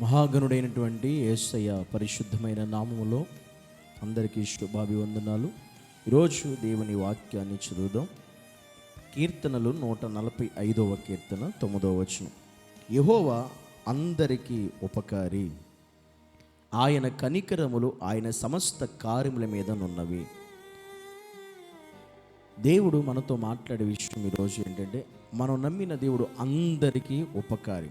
మహాగణుడైనటువంటి యేసయ్య పరిశుద్ధమైన నామములో అందరికీ శుభాభివందనాలు ఈరోజు దేవుని వాక్యాన్ని చదువుదాం. కీర్తనలు నూట నలభై ఐదవ కీర్తన తొమ్మిదవ వచనం. యహోవా అందరికీ ఉపకారి. ఆయన కనికరములు ఆయన సమస్త కార్యముల మీద నున్నవి. దేవుడు మనతో మాట్లాడే విషయం ఈరోజు ఏంటంటే మనం నమ్మిన దేవుడు అందరికీ ఉపకారి.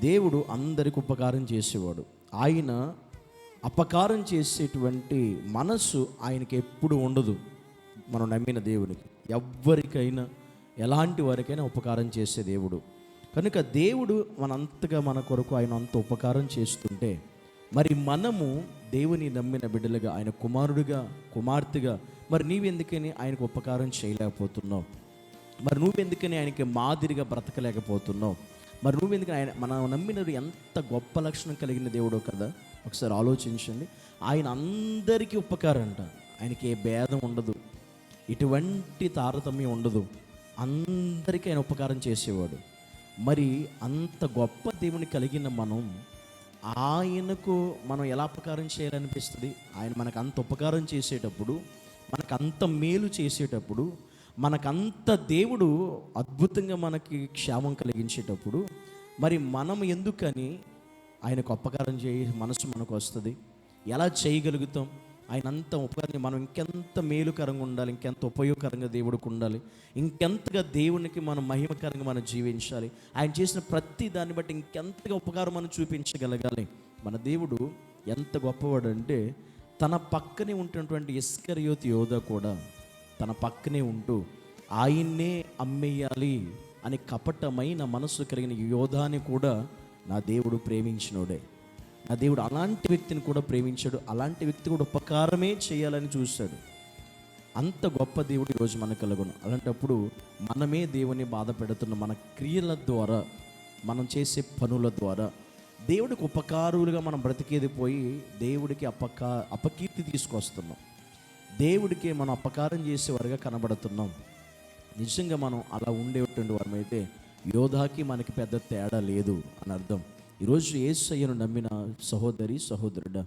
దేవుడు అందరికి ఉపకారం చేసేవాడు. ఆయన అపకారం చేసేటువంటి మనస్సు ఆయనకి ఎప్పుడు ఉండదు. మనం నమ్మిన దేవునికి. ఎవ్వరికైనా ఎలాంటి వారికైనా ఉపకారం చేసే దేవుడు. కనుక దేవుడు మనంతగా మన కొరకు ఆయన అంత ఉపకారం చేస్తుంటే మరి మనము దేవుని నమ్మిన బిడ్డలుగా ఆయన కుమారుడిగా కుమార్తెగా మరి నీవెందుకని ఆయనకు ఉపకారం చేయలేకపోతున్నావు? మరి నువ్వెందుకని ఆయనకి మాదిరిగా బ్రతకలేకపోతున్నావు? మరి నువ్వెందుకు ఆయన మనం నమ్మినది ఎంత గొప్ప లక్షణం కలిగిన దేవుడో కదా ఒకసారి ఆలోచించండి. ఆయన అందరికీ ఉపకారం ఆయనకి ఏ భేదం ఉండదు. ఇటువంటి తారతమ్యం ఉండదు. అందరికీ ఆయన ఉపకారం చేసేవాడు. మరి అంత గొప్ప దేవుని కలిగిన మనం ఆయనకు మనం ఎలా ఉపకారం చేయాలనిపిస్తుంది? ఆయన మనకు అంత ఉపకారం చేసేటప్పుడు మనకు అంత మేలు చేసేటప్పుడు మనకంత దేవుడు అద్భుతంగా మనకి క్షేమం కలిగించేటప్పుడు మరి మనం ఎందుకని ఆయనకు అపకారం చేయ మనసు మనకు వస్తుంది? ఎలా చేయగలుగుతాం? ఆయన అంత ఉపకారం మనం ఇంకెంత మేలుకరంగా ఉండాలి ఇంకెంత ఉపయోగకరంగా దేవుడికి ఉండాలి ఇంకెంతగా దేవునికి మనం మహిమకరంగా మనం జీవించాలి ఆయన చేసిన ప్రతి దాన్ని బట్టి ఇంకెంతగా ఉపకారం మనం చూపించగలగాలి. మన దేవుడు ఎంత గొప్పవాడు అంటే తన పక్కనే ఉంటున్నటువంటి ఇస్కరియోత్ యోధ కూడా తన పక్కనే ఉంటూ ఆయన్నే అమ్మేయాలి అని కపటమైన మనస్సు కలిగిన యోధాని కూడా నా దేవుడు ప్రేమించినోడే. నా దేవుడు అలాంటి వ్యక్తిని కూడా ప్రేమించాడు. అలాంటి వ్యక్తి కూడా ఉపకారమే చేయాలని చూశాడు. అంత గొప్ప దేవుడు ఈరోజు మనకు కలుగును. అలాంటప్పుడు మనమే దేవుని బాధ పెడుతున్న మన క్రియల ద్వారా మనం చేసే పనుల ద్వారా దేవుడికి ఉపకారులుగా మనం బ్రతికేది పోయి దేవుడికి అపకా అపకీర్తి తీసుకొస్తున్నాం. దేవుడికి మనం అపకారం చేసేవారుగా కనబడుతున్నాం. నిజంగా మనం అలా ఉండేటువంటి వారమైతే యోధాకి మనకి పెద్ద తేడా లేదు అని అర్థం. ఈరోజు ఏసయ్యను నమ్మిన సహోదరి సహోదరుడా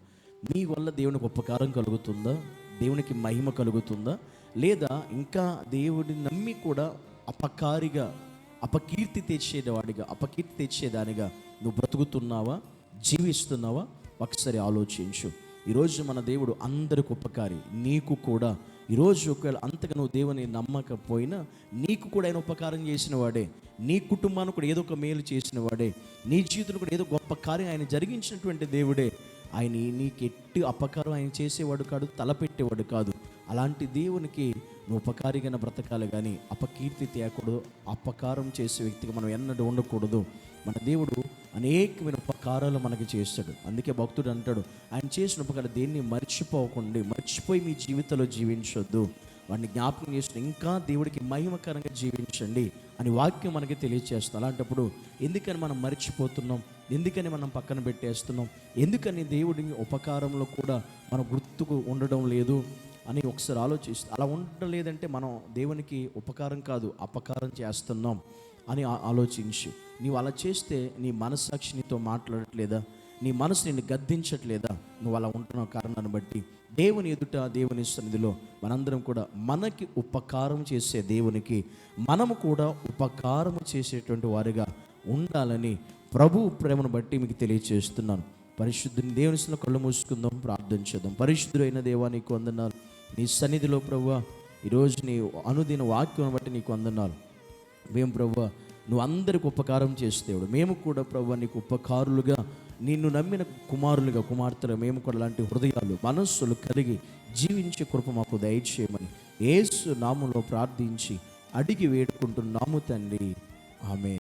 మీ వల్ల దేవునికి ఉపకారం కలుగుతుందా? దేవునికి మహిమ కలుగుతుందా? లేదా ఇంకా దేవుడిని నమ్మి కూడా అపకారిగా అపకీర్తి తెచ్చేవాడిగా అపకీర్తి తెచ్చేదానిగా నువ్వు బ్రతుకుతున్నావా? జీవిస్తున్నావా? ఒకసారి ఆలోచించు. ఈరోజు మన దేవుడు అందరికి ఉపకారి నీకు కూడా. ఈరోజు ఒకవేళ అంతగా నువ్వు దేవుని నమ్మకపోయినా నీకు కూడా ఆయన ఉపకారం చేసిన వాడే నీ కుటుంబానికి కూడా ఏదో ఒక మేలు చేసిన వాడే నీ జీవితంలో కూడా ఏదో గొప్ప కార్యం ఆయన జరిగించినటువంటి దేవుడే. ఆయన నీకు ఎట్టి అపకారం ఆయన చేసేవాడు కాదు తలపెట్టేవాడు కాదు. అలాంటి దేవునికి నువ్వు ఉపకారిగా బ్రతకాలి కానీ అపకీర్తి తేకూడదు. అపకారం చేసే వ్యక్తిగా మనం ఎన్నడూ ఉండకూడదు. మన దేవుడు అనేకమైన ఉపకారాలు మనకి చేస్తాడు. అందుకే భక్తుడు అంటాడు ఆయన చేసిన ఉపకారం దేన్ని మర్చిపోకండి మర్చిపోయి మీ జీవితంలో జీవించొద్దు. వాడిని జ్ఞాపకం చేసిన ఇంకా దేవుడికి మహిమకరంగా జీవించండి అని వాక్యం మనకి తెలియజేస్తుంది అలాంటప్పుడు ఎందుకని మనం మర్చిపోతున్నాం? ఎందుకని మనం పక్కన పెట్టేస్తున్నాం? ఎందుకని దేవుడిని ఉపకారంలో కూడా మన గుర్తుకు ఉండడం లేదు అని ఒకసారి ఆలోచిస్తే అలా ఉండడం లేదంటే మనం దేవునికి ఉపకారం కాదు అపకారం చేస్తున్నాం. అని ఆలోచించు. నీవు అలా చేస్తే నీ మనస్సాక్షి నీతో మాట్లాడట్లేదా? నీ మనసు నిన్ను గద్దించట్లేదా? నువ్వు అలా ఉంటున్న కారణాన్ని బట్టి. దేవుని ఎదుట దేవుని సన్నిధిలో మనందరం కూడా మనకి ఉపకారం చేసే దేవునికి మనము కూడా ఉపకారం చేసేటువంటి వారిగా ఉండాలని ప్రభు ప్రేమను బట్టి మీకు తెలియచేస్తున్నాను. పరిశుద్ధుని దేవుని కళ్ళు మూసుకుందాం ప్రార్థన చేద్దాం. పరిశుద్ధుడైన దేవా నీకు వందనాలు. నీ సన్నిధిలో ప్రభు ఈరోజు నీ అనుదిన వాక్యం బట్టి నీకు వందనాలు. మేము ప్రభు నువ్వు అందరికి ఉపకారం చేసేవాడు మేము కూడా ప్రభు నీకు ఉపకారులుగా నిన్ను నమ్మిన కుమారులుగా కుమార్తెలు మేము కూడా అలాంటి హృదయాలు మనస్సులు కలిగి జీవించే కృప మాకు దయచేయమని ఏసు నామంలో ప్రార్థించి అడిగి వేడుకుంటున్నాము తండ్రి. ఆమె